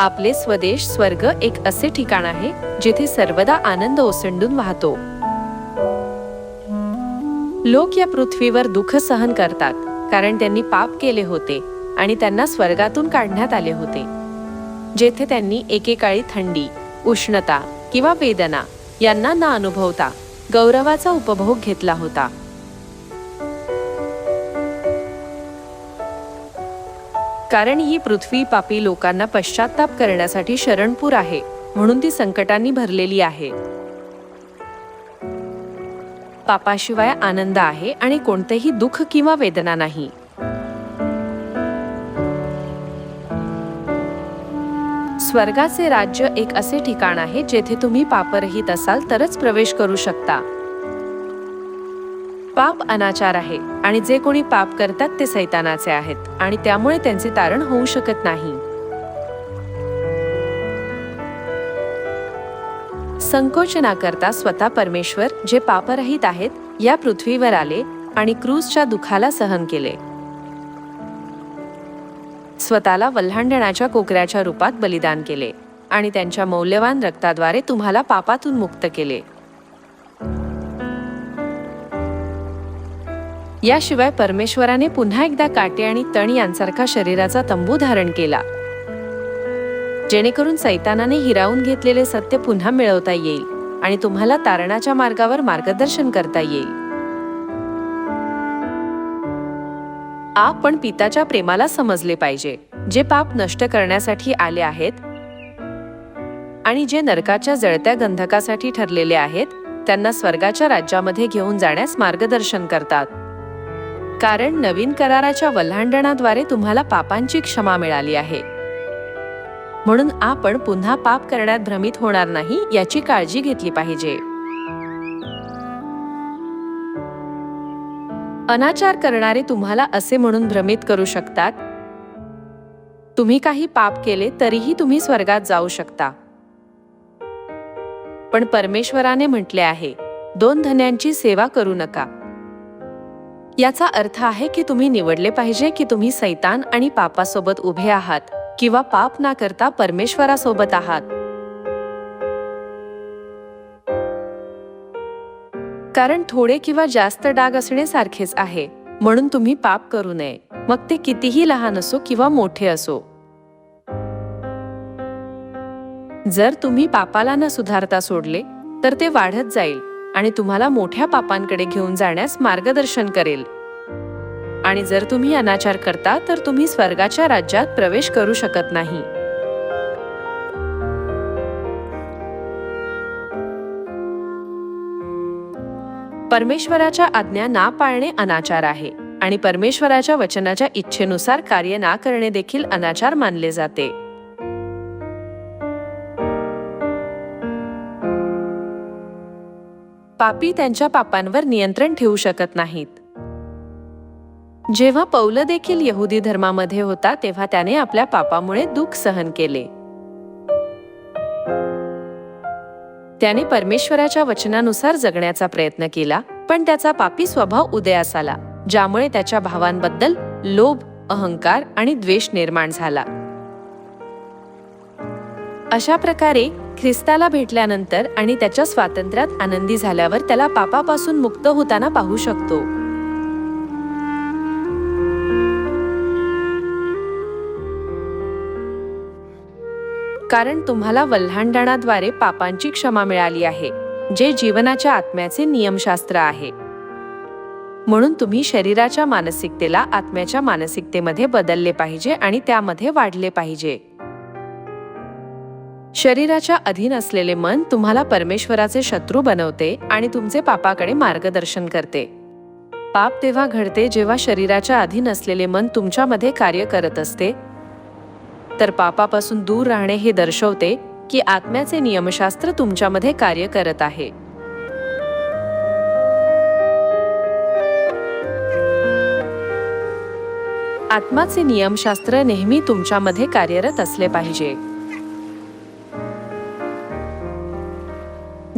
आपले स्वदेश स्वर्ग एक असे ठिकाण आहे जिथे सर्वदा आनंद ओसंडून वाहतो. लोक या पृथ्वीवर दुःख सहन करतात कारण त्यांनी पाप केले होते आणि त्यांना स्वर्गातून काढण्यात आले होते. जेथे त्यांनी एकेकाळी थंडी उष्णता किंवा वेदना यांना न अनुभवता गौरवाचा उपभोग घेतला होता. कारण ही पृथ्वी पापी लोकांना पश्चाताप करण्यासाठी शरणपूर आहे म्हणून ती संकटांनी भरलेली आहे. पापाशिवाय आनंद आहे आणि कोणतेही दुःख किंवा वेदना नाही. स्वर्गाचे राज्य एक असे ठिकाण आहे जेथे तुम्ही पापरहित असाल तरच प्रवेश करू शकता. पाप अनाचार आहे आणि जे कोणी पाप करतात ते सैतानाचे आहेत आणि त्यामुळे त्यांचे तारण होऊ शकत नाही. संकोच न करता स्वतः परमेश्वर जे पापरहित आहेत या पृथ्वीवर आले आणि क्रूजच्या दुखाला सहन केले. स्वतःला वल्हांडणाच्या कोकऱ्याच्या रूपात बलिदान केले आणि त्यांच्या मौल्यवान रक्ताद्वारे तुम्हाला पापातून मुक्त केले. याशिवाय परमेश्वराने पुन्हा एकदा काटे आणि तण यांसारखा शरीराचा तंबू धारण केला. जेणेकरून सैतानाने हिरावून घेतलेले सत्य पुन्हा मिळवता येईल आणि तुम्हाला तारणाच्या मार्गावर मार्गदर्शन करता येईल. आपण पिताच्या प्रेमाला समजले पाहिजे जे पाप नष्ट करण्यासाठी आले आहेत आणि जे नरकाच्या जळत्या गंधकासाठी ठरलेले आहेत त्यांना स्वर्गाच्या राज्यामध्ये घेऊन जाण्यास मार्गदर्शन करतात. कारण नवीन कराराच्या वल्हांडणाद्वारे तुम्हाला पापांची क्षमा मिळाली आहे. म्हणून आपण पुन्हा पाप करण्यात भ्रमित होणार नाही याची काळजी घेतली पाहिजे. अनाचार करणारे तुम्हाला असे म्हणून भ्रमित करू शकतात तुम्ही काही पाप केले तरीही तुम्ही स्वर्गात जाऊ शकता. पण परमेश्वराने म्हटले आहे दोन धन्यांची सेवा करू नका. याचा अर्थ आहे की तुम्ही निवडले पाहिजे की तुम्ही सैतान आणि पापासोबत उभे आहात किंवा पाप ना करता परमेश्वरासोबत आहात. कारण थोडे किंवा जास्त डाग असणे सारखेच आहे म्हणून तुम्ही पाप करू नये. मग ते कितीही लहान असो किंवा मोठे असो. जर तुम्ही पापाला न सुधारता सोडले तर ते वाढत जाईल. आणि तुम्हाला मोठ्या पापांकडे घेऊन जाण्यास मार्गदर्शन करेल. आणि जर तुम्ही अनाचार करता तर तुम्ही स्वर्गाच्या राज्यात प्रवेश करू शकत नाही. परमेश्वराच्या आज्ञा ना पाळणे अनाचार आहे आणि परमेश्वराच्या वचनाच्या इच्छेनुसार कार्य ना करणे देखील अनाचार मानले जाते. पापी त्यांच्या पापांवर नियंत्रण ठेवू शकत नाहीत. जेव्हा पौल देखील यहुदी धर्मामध्ये होता तेव्हा त्याने आपल्या पापामुळे दुःख सहन केले. त्याने परमेश्वराच्या वचनानुसार जगण्याचा प्रयत्न केला पण त्याचा पापी स्वभाव उदयास आला ज्यामुळे त्याच्या भावांबद्दल लोभ अहंकार आणि द्वेष निर्माण झाला. अशा प्रकारे ख्रिस्ताला भेटल्यानंतर आणि त्याच्या स्वातंत्र्यात आनंदी झाल्यावर त्याला पापापासून मुक्त होताना पाहू शकतो. कारण तुम्हाला वल्हांडणाद्वारे पापांची क्षमा मिळाली आहे जे जीवनाच्या आत्म्याचे नियमशास्त्र आहे. म्हणून तुम्ही शरीराच्या मानसिकतेला आत्म्याच्या मानसिकतेमध्ये बदलले पाहिजे आणि त्यामध्ये वाढले पाहिजे. शरीराच्या अधीन असलेले मन तुम्हाला परमेश्वराचे शत्रू बनवते आणि तुमचे पापाकडे मार्गदर्शन करते. पाप तेव्हा घडते जेव्हा शरीराच्या अधीन असलेले मन तुमच्यामध्ये कार्य करत असते. तर पापापासून दूर राहणे हे दर्शवते की आत्म्याचे नियमशास्त्र तुमच्यामध्ये कार्य करत आहे. आत्माचे नियमशास्त्र नेहमी तुमच्यामध्ये कार्यरत असले पाहिजे.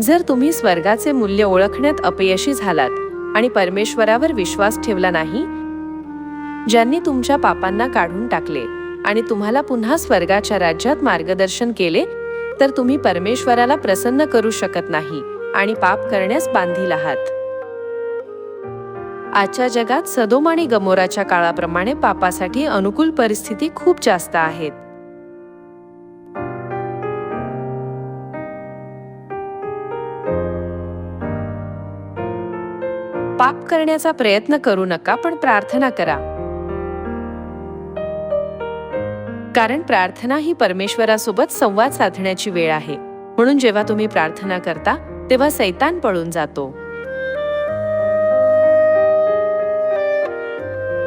जर तुम्ही स्वर्गाचे मूल्य ओळखण्यात अपयशी झालात आणि परमेश्वरावर विश्वास ठेवला नाही ज्यांनी तुमच्या पापांना काढून टाकले आणि तुम्हाला पुन्हा स्वर्गाच्या राज्यात मार्गदर्शन केले तर तुम्ही परमेश्वराला प्रसन्न करू शकत नाही आणि पाप करण्यास बांधील आहात. आजच्या जगात सदोम आणि गमोराच्या काळाप्रमाणे पापासाठी अनुकूल परिस्थिती खूप जास्त आहेत. करण्याचा प्रयत्न करू नका पण प्रार्थना करा. कारण प्रार्थना ही परमेश्वरासोबत संवाद साधण्याची वेळ आहे. म्हणून जेव्हा तुम्ही प्रार्थना करता तेव्हा सैतान पळून जातो.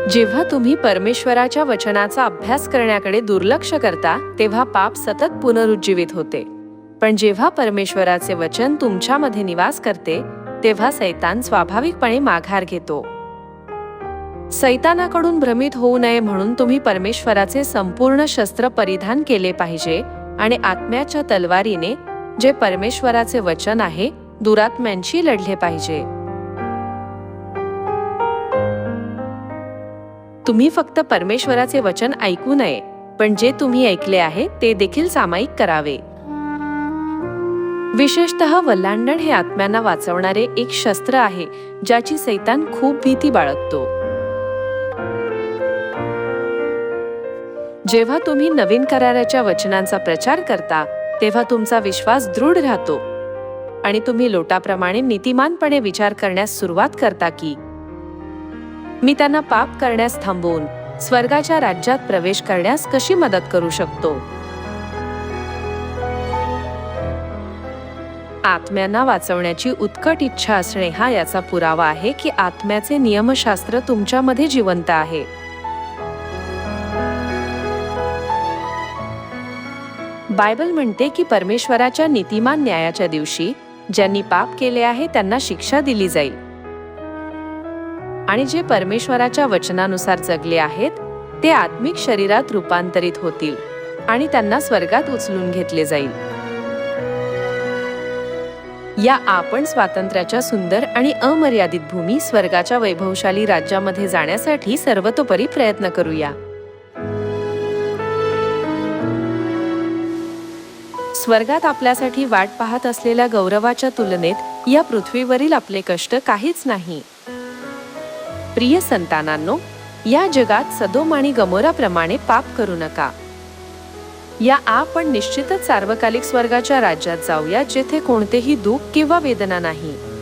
जेव्हा तुम्ही परमेश्वराच्या वचनाचा अभ्यास करण्याकडे दुर्लक्ष करता तेव्हा पाप सतत पुनरुज्जीवित होते. पण जेव्हा परमेश्वराचे वचन तुमच्यामध्ये निवास करते तेव्हा सैतान स्वाभाविकपणे माघार घेतो. सैतानाकडून भ्रमित होऊ नये म्हणून तुम्ही परमेश्वराचे संपूर्ण शस्त्र परिधान केले पाहिजे आणि आत्म्याच्या तलवारीने जे परमेश्वराचे वचन आहे दुरात्म्यांशी लढले पाहिजे. तुम्ही फक्त परमेश्वराचे वचन ऐकू नये पण जे तुम्ही ऐकले आहे ते देखील सामायिक करावे. विशेषतः वल्लांडण हे आत्म्यांना वाचवणारे एक शस्त्र आहे ज्याची सैतान खूप भीती बाळगतो. जेव्हा तुम्ही नवीन कराराच्या वचनांचा प्रचार करता तेव्हा तुमचा विश्वास दृढ राहतो. आणि तुम्ही लोटाप्रमाणे नीतिमानपणे विचार करण्यास सुरुवात करता की मी त्यांना पाप करण्यास थांबवून स्वर्गाच्या राज्यात प्रवेश करण्यास कशी मदत करू शकतो? आत्म्यांना वाचवण्याची उत्कट इच्छा असणे हा याचा पुरावा आहे की आत्म्याचे नियमशास्त्र तुमच्यामध्ये जिवंत आहे. बायबल म्हणते की परमेश्वराच्या नीतिमान न्यायाच्या दिवशी ज्यांनी पाप केले आहे त्यांना शिक्षा दिली जाईल. आणि जे परमेश्वराच्या वचनानुसार जगले आहेत ते आत्मिक शरीरात रूपांतरित होतील आणि त्यांना स्वर्गात उचलून घेतले जाईल. या आपण स्वातंत्र्याच्या सुंदर आणि अमर्यादित भूमी स्वर्गाच्या वैभवशाली राज्यामध्ये जाण्यासाठी सर्वतोपरी प्रयत्न करूया. स्वर्गात आपल्यासाठी वाट पाहत असलेल्या गौरवाच्या तुलनेत या पृथ्वीवरील आपले कष्ट काहीच नाही. प्रिय संतानांनो या जगात सदोम आणि गमोराप्रमाणे पाप करू नका. या आपण निश्चितच सार्वकालिक स्वर्गाच्या राज्यात जाऊया जेथे कोणतेही दुःख किंवा वेदना नाही.